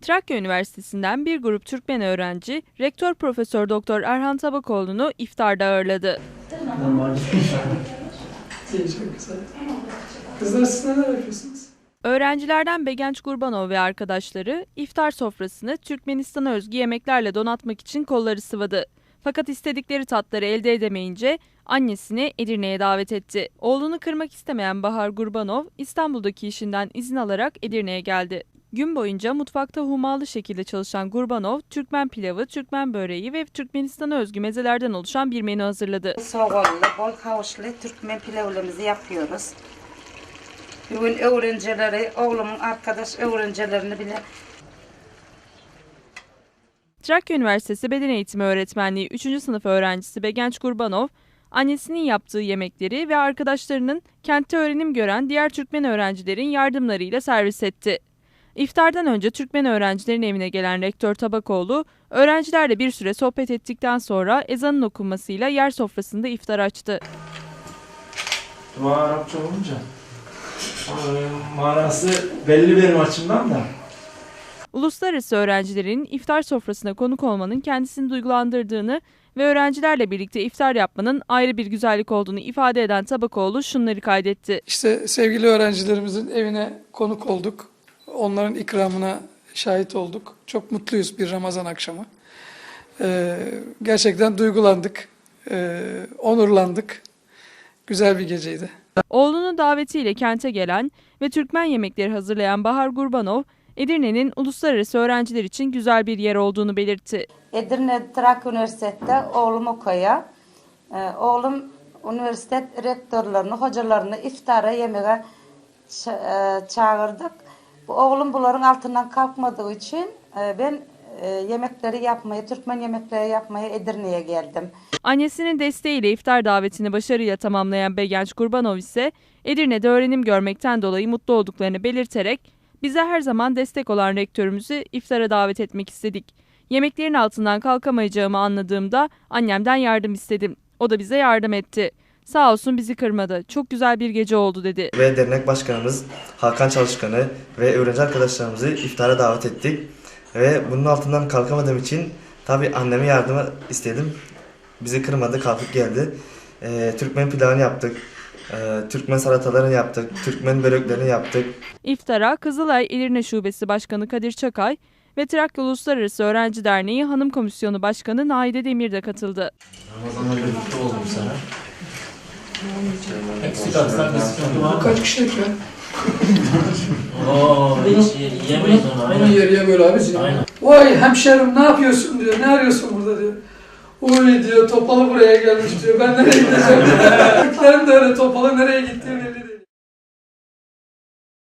Trakya Üniversitesi'nden bir grup Türkmen öğrenci, Rektör Profesör Doktor Erhan Tabakoğlu'nu iftarda ağırladı. Kızlar siz neler yapıyorsunuz? Öğrencilerden Begenç Gurbanov ve arkadaşları iftar sofrasını Türkmenistan'a özgü yemeklerle donatmak için kolları sıvadı. Fakat istedikleri tatları elde edemeyince annesini Edirne'ye davet etti. Oğlunu kırmak istemeyen Bahar Gurbanov İstanbul'daki işinden izin alarak Edirne'ye geldi. Gün boyunca mutfakta humalı şekilde çalışan Gurbanov, Türkmen pilavı, Türkmen böreği ve Türkmenistan'a özgü mezelerden oluşan bir menü hazırladı. Soğanlı, bol havuçlu Türkmen pilavlarımızı yapıyoruz. Bugün öğrencileri, oğlumun arkadaş öğrencilerini bile Trakya Üniversitesi Beden Eğitimi Öğretmenliği 3. sınıf öğrencisi Begenç Gurbanov, annesinin yaptığı yemekleri ve arkadaşlarının kentte öğrenim gören diğer Türkmen öğrencilerin yardımlarıyla servis etti. İftardan önce Türkmen öğrencilerin evine gelen Rektör Tabakoğlu, öğrencilerle bir süre sohbet ettikten sonra ezanın okunmasıyla yer sofrasında iftar açtı. Dua Arapça olunca e, manası belli benim açımdan da. Uluslararası öğrencilerin iftar sofrasına konuk olmanın kendisini duygulandırdığını ve öğrencilerle birlikte iftar yapmanın ayrı bir güzellik olduğunu ifade eden Tabakoğlu şunları kaydetti. İşte sevgili öğrencilerimizin evine konuk olduk. Onların ikramına şahit olduk. Çok mutluyuz bir Ramazan akşamı. Ee, gerçekten duygulandık, ee, onurlandık. Güzel bir geceydi. Oğlunun davetiyle kente gelen ve Türkmen yemekleri hazırlayan Bahar Gurbanov, Edirne'nin uluslararası öğrenciler için güzel bir yer olduğunu belirtti. Edirne Trakya Üniversitesi'nde oğlum okuyor. Ee, oğlum üniversite rektörlerini, hocalarını iftara yemeğe e, çağırdık. Oğlum bunların altından kalkmadığı için e, ben e, yemekleri yapmaya, Türkmen yemekleri yapmaya Edirne'ye geldim. Annesinin desteğiyle iftar davetini başarıyla tamamlayan Begenç Gurbanov ise Edirne'de öğrenim görmekten dolayı mutlu olduklarını belirterek bize her zaman destek olan rektörümüzü iftara davet etmek istedik. Yemeklerin altından kalkamayacağımı anladığımda annemden yardım istedim. O da bize yardım etti. Sağ olsun bizi kırmadı. Çok güzel bir gece oldu dedi. ve dernek başkanımız Hakan Çalışkan'ı ve öğrenci arkadaşlarımızı iftara davet ettik. Ve bunun altından kalkamadığım için tabi anneme yardımı istedim. Bizi kırmadı, kalkıp geldi. Ee, Türkmen pilavını yaptık. Ee, Türkmen salatalarını yaptık. Türkmen böreklerini yaptık. İftara Kızılay Edirne Şubesi Başkanı Kadir Çakay ve Trakya Uluslararası Öğrenci Derneği Hanım Komisyonu Başkanı Naide Demir de katıldı. Ramazan'da birlikte oldum sana. Eksik atsan var mı? Kaç kişilik ya? Oo, hiç yemeyiz onu. Aynen. yeriye böyle abiciğim. Aynen. Vay hemşerim ne yapıyorsun diyor. Ne arıyorsun burada diyor. Uy diyor topalı buraya gelmiş diyor. Ben nereye gideceğim? Türklerim de öyle topalı nereye gittiğini belli.